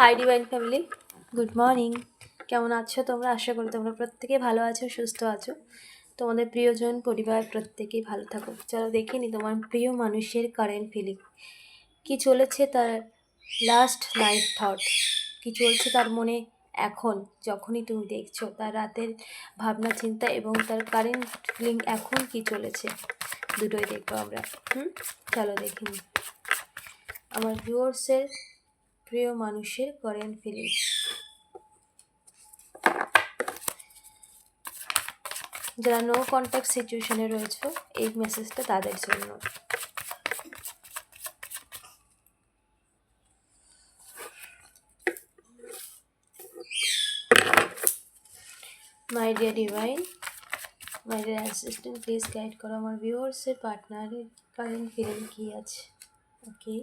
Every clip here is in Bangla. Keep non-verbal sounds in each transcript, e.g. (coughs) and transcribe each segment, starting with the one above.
Hi divine family good morning কেমন আছো তোমরা? আশা করি তোমরা প্রত্যেকে ভালো আছো, সুস্থ আছো। তোমাদের প্রিয়জন, পরিবার প্রত্যেকেই ভালো থাকো। চলো দেখে নি তোমার প্রিয় মানুষের কারেন্ট ফিলিং কি চলেছে তার লাস্ট নাইট থট কি চলছে তার মনে এখন, যখনই তুমি দেখছ? তার রাতের ভাবনা, চিন্তা এবং তার কারেন্ট ফিলিং এখন কি চলেছে? দুটোই দেখব আমরা। হুম? চলো দেখে নিই আমার ভিউয়ার্সের প্রিয় মানুষের কারেন্ট ফিলিং যারা নো কন্ট্যাক্ট সিচুয়েশনে রয়েছে, এই মেসেজটা তাদের জন্য। My dear divine my dear assistant please guide করো আমার ভিউয়ার্সের পার্টনারের কারেন্ট ফিলিং কী আছে? ওকে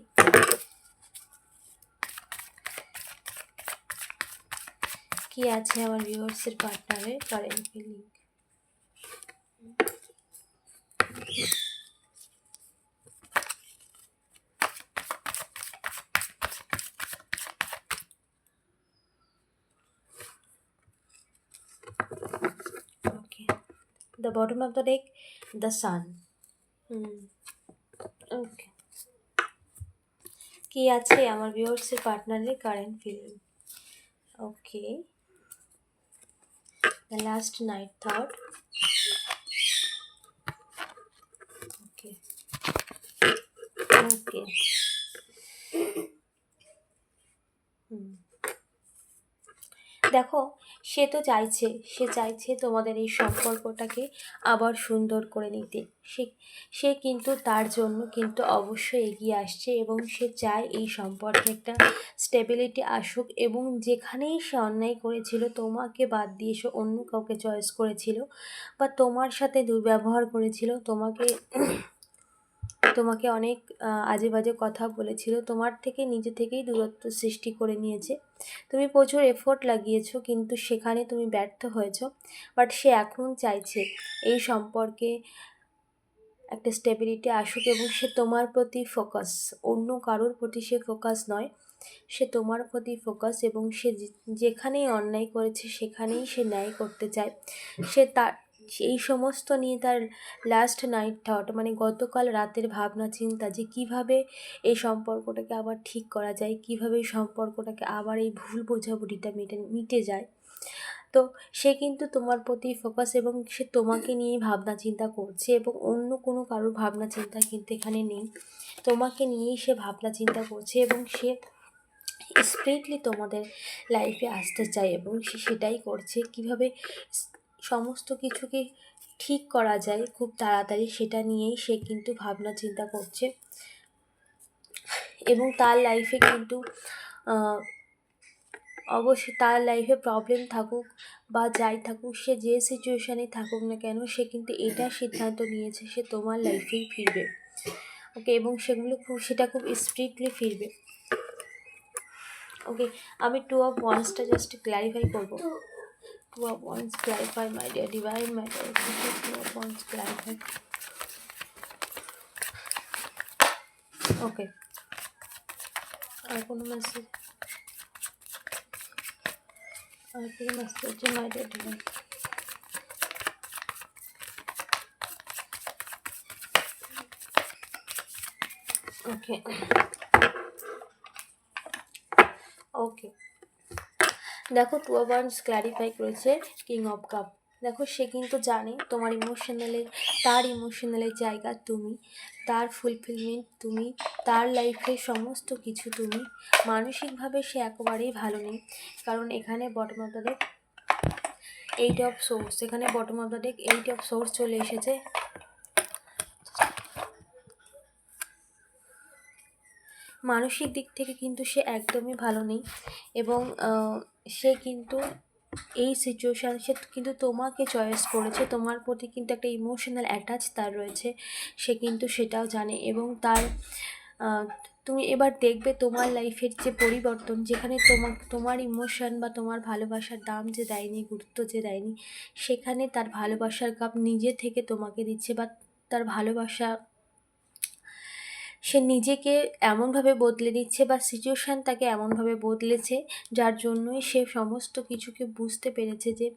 কি আছে আমার ভিউয়ার্সের পার্টনারের current feeling okay. The bottom of the deck, the sun. Hmm. okay. কি আছে আমার ভিউয়ার্সের পার্টনারের current feeling okay the last night thought okay okay দেখো সে তো চাইছে, সে চাইছে তোমাদের এই সম্পর্কটাকে আবার সুন্দর করে নিতে। সে সে কিন্তু তার জন্য কিন্তু অবশ্যই এগিয়ে আসছে এবং সে চায় এই সম্পর্কে একটা স্টেবিলিটি আসুক এবং যেখানেই সে অন্যায় করেছিল, তোমাকে বাদ দিয়ে সে অন্য কাউকে চয়েস করেছিল বা তোমার সাথে দুর্ব্যবহার করেছিল, তোমাকে তোমাকে অনেক আজে বাজে কথা বলেছিল। তোমার থেকে, নিজে থেকেই দূরত্ব সৃষ্টি করে নিয়েছে। তুমি প্রচুর এফোর্ট লাগিয়েছো, কিন্তু সেখানে তুমি ব্যর্থ হয়েছ। বাট সে এখন চাইছে এই সম্পর্কে একটা স্টেবিলিটি আসুক এবং সে তোমার প্রতি ফোকাস অন্য কারোর প্রতি সে ফোকাস নয়। সে তোমার প্রতি ফোকাস এবং সে যেখানেই অন্যায় করেছে, সেখানেই সে ন্যায় করতে চায়। সে তার এই সমস্ত নিয়ে তার লাস্ট নাইট থট মানে গতকাল রাতের ভাবনা চিন্তা যে কীভাবে এই সম্পর্কটাকে আবার ঠিক করা যায়, কীভাবে এই সম্পর্কটাকে আবার এই ভুল বোঝাবুঝিটা মিটে মিটে যায়। তো সে কিন্তু তোমার প্রতি ফোকাস এবং সে তোমাকে নিয়েই ভাবনা চিন্তা করছে এবং অন্য কোনো কারোর ভাবনা চিন্তা কিন্তু এখানে নেই। তোমাকে নিয়েই সে ভাবনা চিন্তা করছে এবং সে স্প্রিটলি তোমাদের লাইফে আসতে চায় এবং সে সেটাই করছে। কীভাবে সমস্ত কিছুকে ঠিক করা যায় খুব তাড়াতাড়ি সেটা নিয়েই সে কিন্তু ভাবনা চিন্তা করছে। এবং তার লাইফে কিন্তু অবশ্যই তার লাইফে প্রবলেম থাকুক বা যাই থাকুক, সে যে সিচুয়েশানে থাকুক না কেন, সে কিন্তু এটা সিদ্ধান্ত নিয়েছে সে তোমার লাইফেই ফিরবে। ওকে এবং সেগুলো খুব, সেটা খুব স্ট্রিক্টলি ফিরবে। ওকে আমি টু অফ ওয়ান্সটা জাস্ট ক্ল্যারিফাই করব। two of wands clarify my dear divine my dear two of wands clarify okay আর কোনো মেসেজ আর কোনো মেসেজ হচ্ছে মাই ডিয়ার ডিভাইন ওকে ওকে (coughs) দেখো টু ওয়ান্স ক্ল্যারিফাই করেছে কিং অফ কাপ দেখো সে কিন্তু জানে তোমার ইমোশনালের তার ইমোশনালের জায়গা তুমি, তার ফুলফিলমেন্ট তুমি, তার লাইফে সমস্ত কিছু তুমি। মানসিকভাবে সে একেবারেই ভালো নেই। কারণ এখানে bottom of the deck eight of swords এখানে bottom of the deck eight of swords চলে এসেছে। মানসিক দিক থেকে কিন্তু সে একদমই ভালো নেই। এবং সে কিন্তু এই সিচুয়েশান সে কিন্তু তোমাকে চয়েস করেছে। তোমার প্রতি কিন্তু একটা ইমোশনাল অ্যাটাচ তার রয়েছে। সে কিন্তু সেটাও জানে এবং তার তুমি এবার দেখবে তোমার লাইফের যে পরিবর্তন, যেখানে তোমার তোমার ইমোশন বা তোমার ভালোবাসার দাম যে দেয়নি, গুরুত্ব যে দেয়নি, সেখানে তার ভালোবাসার কাপ নিজে থেকে তোমাকে দিচ্ছে বা তার ভালোবাসা সে নিজেকে এমনভাবে বদলে নিচ্ছে বা সিচুয়েশান তাকে এমনভাবে বদলেছে, যার জন্যই সে সমস্ত কিছুকে বুঝতে পেরেছে যে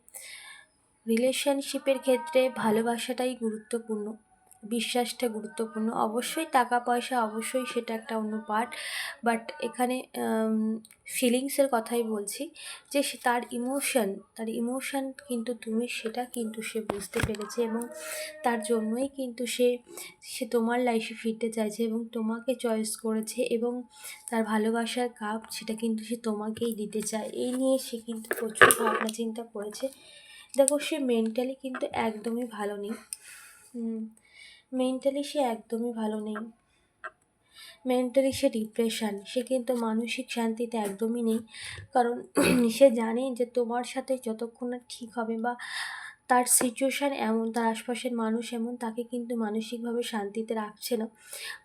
রিলেশনশিপের ক্ষেত্রে ভালোবাসাটাই গুরুত্বপূর্ণ। বিশ্বাসটা গুরুত্বপূর্ণ। অবশ্যই টাকা পয়সা অবশ্যই সেটা একটা অন্য পার্ট বাট এখানে ফিলিংসের কথাই বলছি যে সে তার ইমোশন তার ইমোশন কিন্তু তুমি, সেটা কিন্তু সে বুঝতে পেরেছে এবং তার জন্যই কিন্তু সে সে তোমার লাইফে ফিরতে চাইছে এবং তোমাকে চয়েস করেছে এবং তার ভালোবাসার কাপ সেটা কিন্তু সে তোমাকেই দিতে চায়। এই নিয়ে সে কিন্তু প্রচুর ভাবনা চিন্তা করেছে। দেখো সে মেন্টালি কিন্তু একদমই ভালো নেই। মেন্টালি সে একদমই ভালো নেই। মেন্টালি সে ডিপ্রেশান সে কিন্তু মানসিক শান্তিতে একদমই নেই। কারণ (clears throat) সে জানে যে তোমার সাথে যতক্ষণ না ঠিক হবে বা তার সিচুয়েশান এমন, তার আশপাশের মানুষ এমন, তাকে কিন্তু মানসিকভাবে শান্তিতে রাখছে না।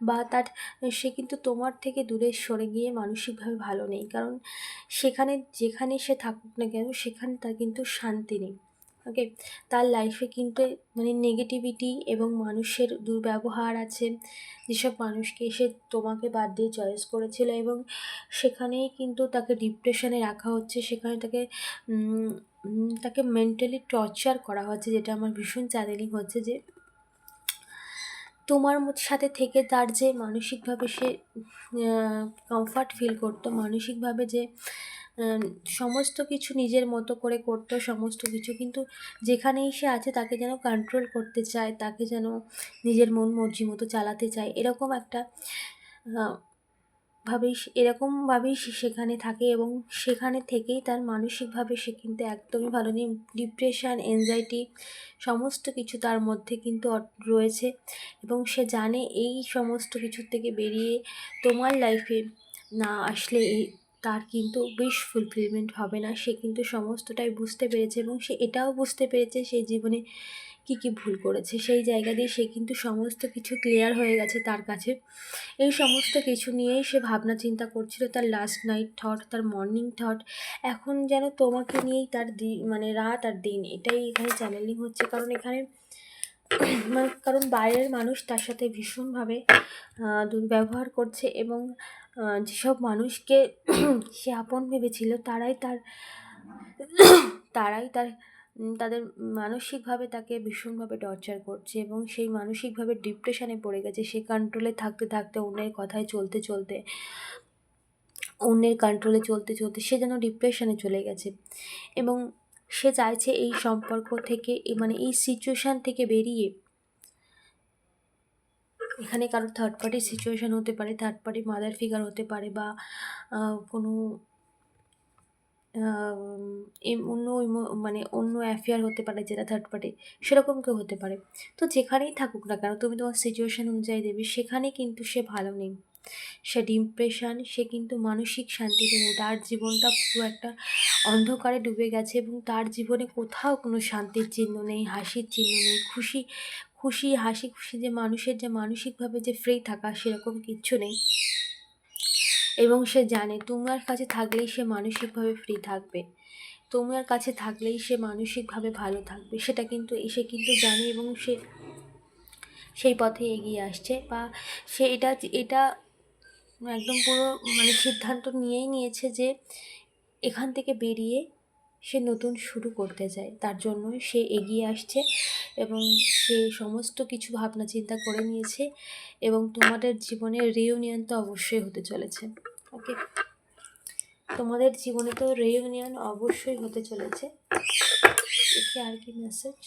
বা তার, সে কিন্তু তোমার থেকে দূরে সরে গিয়ে মানসিকভাবে ভালো নেই। কারণ সেখানে, যেখানে সে থাকুক না কেন, সেখানে তার কিন্তু শান্তি নেই। ওকে তার লাইফে কিন্তু মানে নেগেটিভিটি এবং মানুষের দুর্ব্যবহার আছে। যেসব মানুষকে এসে তোমাকে বাদ দিয়ে চয়েস করেছিল এবং সেখানেই কিন্তু তাকে ডিপ্রেশনে রাখা হচ্ছে। সেখানে তাকে তাকে মেন্টালি টর্চার করা হচ্ছে, যেটা আমার ভীষণ চ্যালেঞ্জিং হচ্ছে যে তোমার সাথে থেকে তার যে মানসিকভাবে সে কমফর্ট ফিল করতো, মানসিকভাবে যে সমস্ত কিছু নিজের মতো করে করতো, সমস্ত কিছু। কিন্তু যেখানেই সে আছে, তাকে যেন কন্ট্রোল করতে চায়, তাকে যেন নিজের মন মর্জি মতো চালাতে চায়, এরকম একটা ভাবেই এরকমভাবেই সে সেখানে থাকে এবং সেখানে থেকেই তার মানসিকভাবে সে কিন্তু একদমই ভালো নেই। ডিপ্রেশান এনজাইটি সমস্ত কিছু তার মধ্যে কিন্তু রয়েছে এবং সে জানে এই সমস্ত কিছুর থেকে বেরিয়ে তোমার লাইফে না আসলে এই তার কিন্তু উইশ ফুলফিলমেন্ট হবে না। সে কিন্তু সমস্তটাই বুঝতে পেরেছে এবং সে এটাও বুঝতে পেরেছে সে জীবনে কী কী ভুল করেছে। সেই জায়গা দিয়ে সে কিন্তু সমস্ত কিছু ক্লিয়ার হয়ে গেছে তার কাছে। এই সমস্ত কিছু নিয়েই সে ভাবনা চিন্তা করছিল, তার লাস্ট নাইট থট তার মর্নিং থট এখন যেন তোমাকে নিয়েই তার দিন মানে রাত আর দিন, এটাই এখানে চ্যানেলিং হচ্ছে। কারণ এখানে (clears throat) মানে কারণ বাইরের মানুষ তার সাথে ভীষণভাবে দুর্ব্যবহার করছে এবং যেসব মানুষকে (clears throat) সে আপন ভেবেছিল, তারাই তার (clears throat) তারাই তার তাদের মানসিকভাবে তাকে ভীষণভাবে টর্চার করছে এবং সেই মানসিকভাবে ডিপ্রেশনে পড়ে গেছে। সে কন্ট্রোলে থাকতে থাকতে, অন্যের কথায় চলতে চলতে, অন্যের কন্ট্রোলে চলতে চলতে সে যেন ডিপ্রেশনে চলে গেছে। এবং সে চাইছে এই সম্পর্ক থেকে মানে এই সিচুয়েশান থেকে বেরিয়ে এখানে কারোর থার্ড পার্টি সিচুয়েশান হতে পারে থার্ড পার্টি মাদার ফিগার হতে পারে বা কোনো অন্য মানে অন্য অ্যাফেয়ার হতে পারে যেটা থার্ড পার্টি সেরকম কেউ হতে পারে। তো যেখানেই থাকুক না কেন, তুমি তোমার সিচুয়েশান অনুযায়ী দেবে, সেখানে কিন্তু সে ভালো নেই। সে ডিপ্রেশান সে কিন্তু মানসিক শান্তিতে নেই। তার জীবনটা পুরো একটা অন্ধকারে ডুবে গেছে এবং তার জীবনে কোথাও কোনো শান্তির চিহ্ন নেই, হাসির চিহ্ন নেই, খুশি খুশি হাসি খুশি যে মানুষের যে মানসিকভাবে যে ফ্রি থাকা সেরকম কিচ্ছু নেই। এবং সে জানে তোমার কাছে থাকলেই সে মানসিকভাবে ফ্রি থাকবে। তোমার কাছে থাকলেই সে মানসিকভাবে ভালো থাকবে। সেটা কিন্তু, সে কিন্তু জানে এবং সে, সেই পথে এগিয়ে আসছে বা সে এটা এটা একদম পুরো মানে সিদ্ধান্ত নিয়েই নিয়েছে যে এখান থেকে বেরিয়ে সে নতুন শুরু করতে চায়। তার জন্যই সে এগিয়ে আসছে এবং সে সমস্ত কিছু ভাবনা চিন্তা করে নিয়েছে এবং তোমাদের জীবনে রিউনিয়ন তো অবশ্যই হতে চলেছে। ওকে তোমাদের জীবনে তো রিউনিয়ন অবশ্যই হতে চলেছে। দেখি আর কি মেসেজ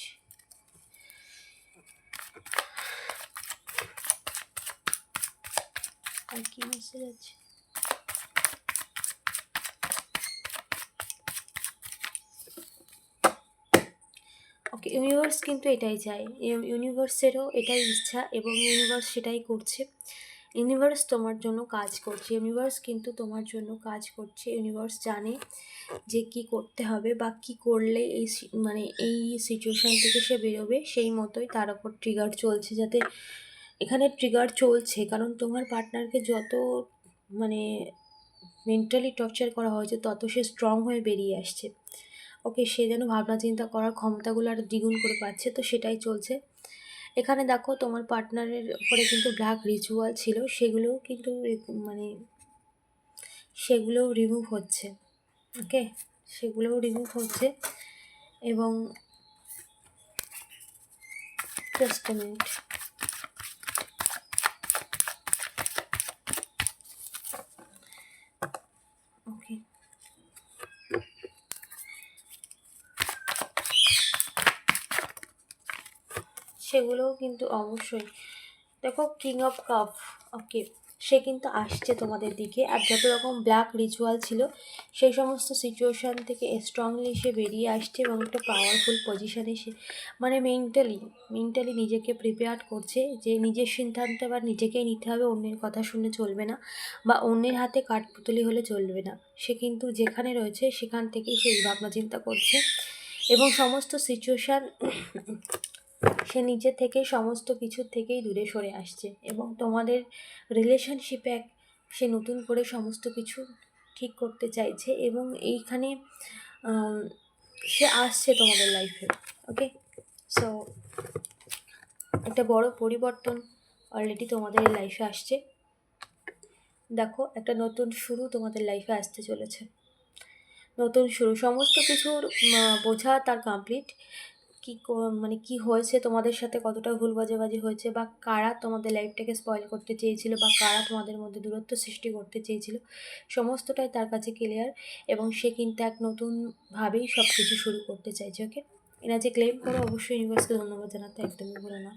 আর কি মেসেজ আছে ইউনিভার্স কিন্তু এটাই চায়। ইউনিভার্সেরও এটাই ইচ্ছা এবং ইউনিভার্স সেটাই করছে। ইউনিভার্স তোমার জন্য কাজ করছে। ইউনিভার্স কিন্তু তোমার জন্য কাজ করছে। ইউনিভার্স জানে যে কি করতে হবে বা কী করলে এই মানে এই সিচুয়েশান থেকে সে বেরোবে সেই মতোই তার ওপর ট্রিগার চলছে যাতে এখানে ট্রিগার চলছে। কারণ তোমার পার্টনারকে যত মানে মেন্টালি টর্চার করা হয়েছে, তত সে স্ট্রং হয়ে বেরিয়ে আসছে। ওকে সে যেন ভাবনা চিন্তা করার ক্ষমতাগুলো আর দ্বিগুণ করে পাচ্ছে, তো সেটাই চলছে। এখানে দেখো তোমার পার্টনারের উপরে কিন্তু ব্ল্যাক রিচুয়াল ছিল, সেগুলোও কিন্তু মানে সেগুলোও রিমুভ হচ্ছে ওকে সেগুলোও রিমুভ হচ্ছে এবং জাস্ট মিনিট ওকে সেগুলোও কিন্তু অবশ্যই। দেখো কিং অফ কাপ ওকে সে কিন্তু আসছে তোমাদের দিকে। আর যত রকম ব্ল্যাক রিচুয়াল ছিল, সেই সমস্ত সিচুয়েশান থেকে স্ট্রংলি সে বেরিয়ে আসছে এবং একটা পাওয়ারফুল পজিশানে সে মানে মেন্টালি মেন্টালি নিজেকে প্রিপেয়ার করছে যে নিজের সিদ্ধান্ত এবার নিজেকেই নিতে হবে, অন্যের কথা শুনে চলবে না বা অন্যের হাতে কাঠপুতলি হলে চলবে না। সে কিন্তু যেখানে রয়েছে, সেখান থেকেই সেই ভাবনা চিন্তা করছে এবং সমস্ত সিচুয়েশান সে নিজে থেকে সমস্ত কিছুর থেকেই দূরে সরে আসছে এবং তোমাদের রিলেশনশিপে এক, সে নতুন করে সমস্ত কিছু ঠিক করতে চাইছে এবং এইখানে সে আসছে তোমাদের লাইফে ওকে সো একটা বড় পরিবর্তন অলরেডি তোমাদের লাইফে আসছে। দেখো, একটা নতুন শুরু তোমাদের লাইফে আসতে চলেছে। নতুন শুরু, সমস্ত কিছুর বোঝা তার কমপ্লিট কী মানে কি হয়েছে, তোমাদের সাথে কতটা ভুল বাজাবাজি হয়েছে, বা কারা তোমাদের লাইফটাকে স্পয়েল করতে চেয়েছিল, বা কারা তোমাদের মধ্যে দূরত্ব সৃষ্টি করতে চেয়েছিল, সমস্তটাই তার কাছে ক্লিয়ার এবং সে কিন্তু এক নতুনভাবেই সব কিছু শুরু করতে চাইছে ওকে এনার্জি ক্লেম করো, অবশ্যই ইউনিভার্সকে ধন্যবাদ জানাতে একদমই ভুলো না।